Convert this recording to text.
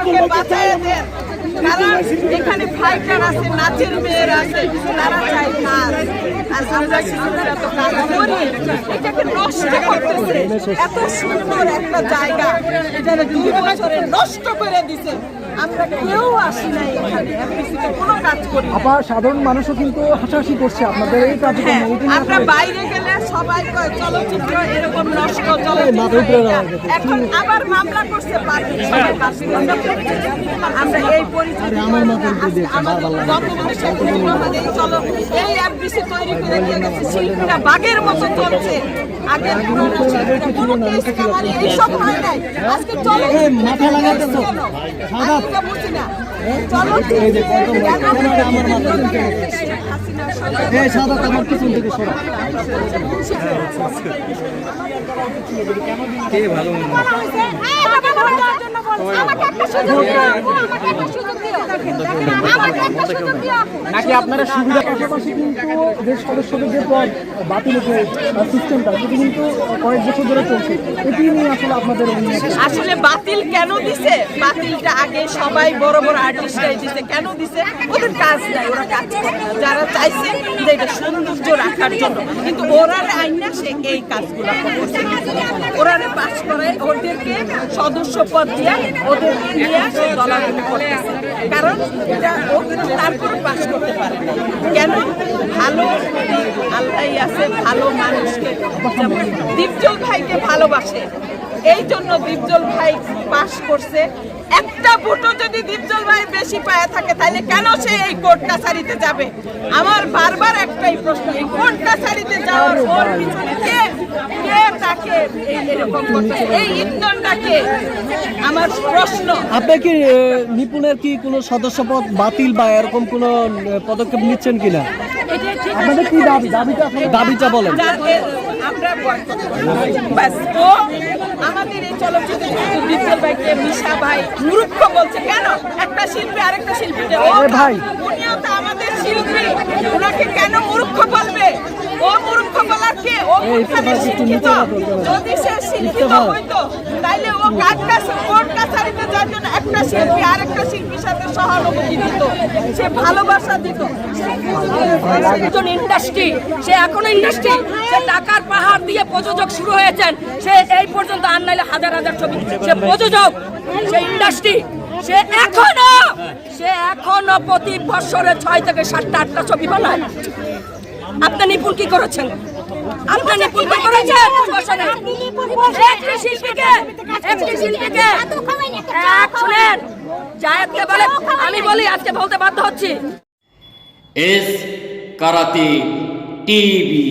আমাকে বাঁচায় দেন কারণ এখানে ফাইটার আছে নাচের মেয়ের আছে তারা চায় কাজ আর আমরা শিশুরা তো কাজ করি এটাকে নষ্ট করতেছে। এত সুন্দর একটা জায়গা এখানে দুই বছরে নষ্ট করে দিছে। আমরা কেউ আসি নাই এখানে কোনো কাজ করি আবার সাধারণ মানুষও কিন্তু হাসাহাসি করছে আপনাদের এই কার্যক্রম হ্যাঁ, আমরা বাইরে গেলে সবাই চলচ্চিত্র এরকম নষ্ট চলচ্চিত্র। এখন আবার মামলা করছে পার্টি করছে। আমরা এই পরিস্থিতি আজকে আমাদের গত মাসে পূর্ণ আমাদের এই এফবিসি তৈরি করে দিয়ে গেছে শিল্পীরা বাঘের মতো চলছে। আগের পুরনো শিল্পীরা কোনো কেস কামারি এইসব হয় নাই। আজকে চলো এই মাথা। আমি তো বুঝি না। সাদা আমার পিছন থেকে সরা? নাকি আপনারা সুবিধা পাশাপাশি কিন্তু যে সদস্যদের যে পদ বাতিলের যে সিস্টেমটা সেটি কিন্তু কয়েক বছর ধরে চলছে, এটি নিয়ে আসলে আপনাদের আসলে বাতিল কেন দিছে? বাতিলটা আগে সবাই বড় বড় আর্টিস্টরাই দিছে। কেন দিছে? ওদের কাজ নাই, ওরা কাজ যারা চাইছে যে এটা সৌন্দর্য রাখার জন্য। কিন্তু ওরা আইন না সে এই কাজগুলো করছে। ওরা পাস করে ওদেরকে সদস্য পদ দিয়া ওদেরকে পারে এই জন্য ভাই করছে। একটা ভোটও যদি দীপজল ভাই বেশি পায় থাকে, তাহলে কেন সে এই কোর্ট কাছারিতে যাবে? আমার বারবার একটাই প্রশ্ন, এই কোর্ট কাছারিতে যাওয়ার ওর পিছনে কে কে এরকম করছে এই ইন্ধনটাকে আমার প্রশ্ন। আপনি কি নিপুণের কি কোনো সদস্যপদ বাতিল বা এরকম কোনো পদক্ষেপ নিচ্ছেন কিনা? আপনাদের কি দাবি? দাবিটা দাবিটা বলেন। আমরা আমাদের এই চলচ্চিত্র বিদ্যুৎ ভাইকে মিশা ভাই মূর্খ বলছে। কেন? একটা শিল্পী আরেকটা শিল্পীকে ভাই। উনিও তো আমাদের শিল্পী। ওনাকে কেন মূর্খ বলবে ও মূর্খ বলার কে ও এই কোনখানে ইফতেখার একটু শিক্ষিত নিচে রাখো, কেমন? যদি সে শিক্ষিত হইতো তাইলে ও কাজ কোর্ট কাছারিতে যাওয়ার জন্য একটা শিল্পী আরেকটা শিল্পীর সাথে সহানুভূতি দিত। সে ভালোবাসা দিত। একজন ইন্ডাস্ট্রি সে এখনও ইন্ডাস্ট্রি সে টাকার পাহাড় দিয়ে প্রযোজক শুরু হয়েছেন। সে এই পর্যন্ত আর নাইলে হাজার হাজার ছবি। সে প্রযোজক সে ইন্ডাস্ট্রি সে এখনও সে এখনও প্রতি বছরে ছয় থেকে সাতটা আটটা ছবি বানায়। আপনি নিপুণ কি করেছেন? আপনি নিপুণ কি করেছেন একটি শিল্পীকে একটি শিল্পীকে শুনেন জায়েদকে বলে আমি বলি আজকে বলতে বাধ্য হচ্ছি এস কারাতে টিভি